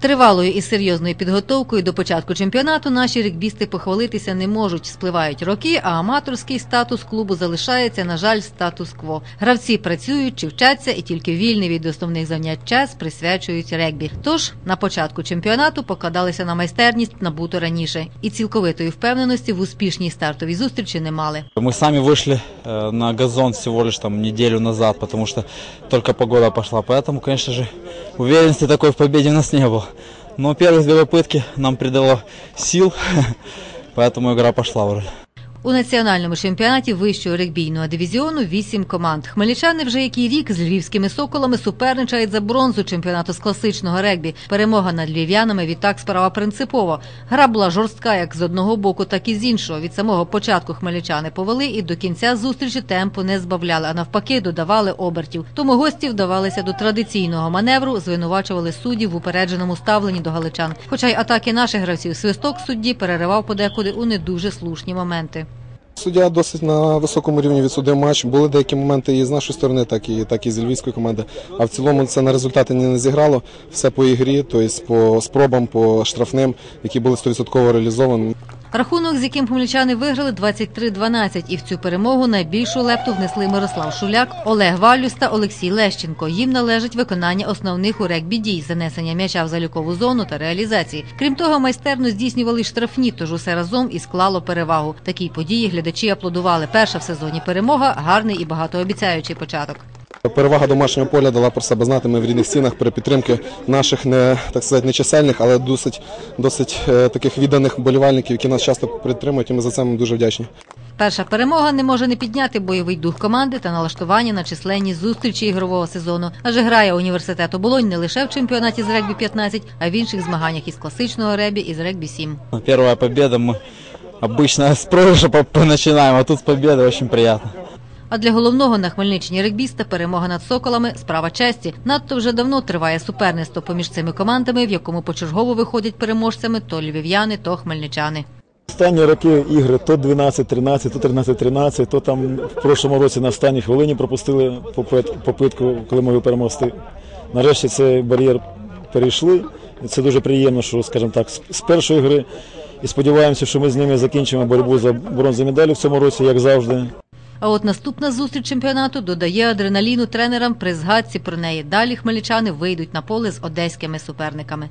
Тривалою і серйозною підготовкою до початку чемпіонату наші регбісти похвалитися не можуть. Спливають роки, а аматорський статус клубу залишається, на жаль, статус-кво. Гравці працюють чи вчаться, і тільки вільний від основних занять час присвячують регбі. Тож на початку чемпіонату покладалися на майстерність набуту раніше, і цілковитої впевненості в успішній стартовій зустрічі не мали. Мы сами вышли э, на газон всего лишь там неделю назад, потому что только погода пошла. Поэтому, конечно же, уверенности такой в победе у нас не было. Но первые две попытки нам придало сил, поэтому игра пошла вроде. У національному чемпіонаті вищого регбійного дивізіону вісім команд. Хмельничани вже який рік з львівськими соколами суперничають за бронзу чемпіонату з класичного регбі. Перемога над львів'янами відтак справа принципова. Гра була жорстка як з одного боку, так і з іншого. Від самого початку хмельничани повели і до кінця зустрічі темпу не збавляли, а навпаки додавали обертів. Тому гості вдавалися до традиційного маневру, звинувачували суддів в упередженому ставленні до галичан. Хоча й атаки наших гравців свисток судді переривав подекуди у не дуже слушні моменти. Суддя досить на високому рівні відсудив матч. Були деякі моменти і з нашої сторони, так і так і з львівської команди. А в цілому це на результати не зіграло. Все по ігрі, тобто по спробам, по штрафним, які були 100% реалізовані. Рахунок, з яким хмельничани виграли 23-12, і в цю перемогу найбільшу лепту внесли Мирослав Шуляк, Олег Валюс та Олексій Лещенко. Їм належить виконання основних у регбі дій, занесення м'яча в залікову зону та реалізації. Крім того, майстерно здійснювали штрафні, тож усе разом і склало перевагу. Такій події глядачі аплодували. Перша в сезоні перемога гарний і багатообіцяючий початок. Перевага домашнього поля дала про себе знати. Ми в рідних стінах при підтримки наших не так сказати, не чисельних, але досить досить е, таких відданих болівальників, які нас часто підтримують. І ми за це їм дуже вдячні. Перша перемога не може не підняти бойовий дух команди та налаштування на численні зустрічі ігрового сезону. Адже грає університет оболонь не лише в чемпіонаті з регбі 15, а в інших змаганнях із класичного регбі і з регбі 7. Первая победа, мы обычно с проигрыша по- по- начинаем, а тут с победы очень приятно. А для головного на Хмельниччині регбіста перемога над соколами справа честі. Надто вже давно триває суперництво поміж цими командами, в якому почергово виходять переможцями то львів'яни, то хмельничани. Останні роки ігри то 12-13, то 13-13, то там в прошлому році на останній хвилині пропустили попит- попитку, коли могли перемогти. Нарешті цей бар'єр перейшли. Це дуже приємно, що, скажімо так, з першої гри. І сподіваємося, що ми з ними закінчимо боротьбу за бронзові медалі в цьому році, як завжди. А от наступна зустріч чемпіонату додає адреналіну тренерам при згадці про неї. Далі хмельничани вийдуть на поле з одеськими суперниками.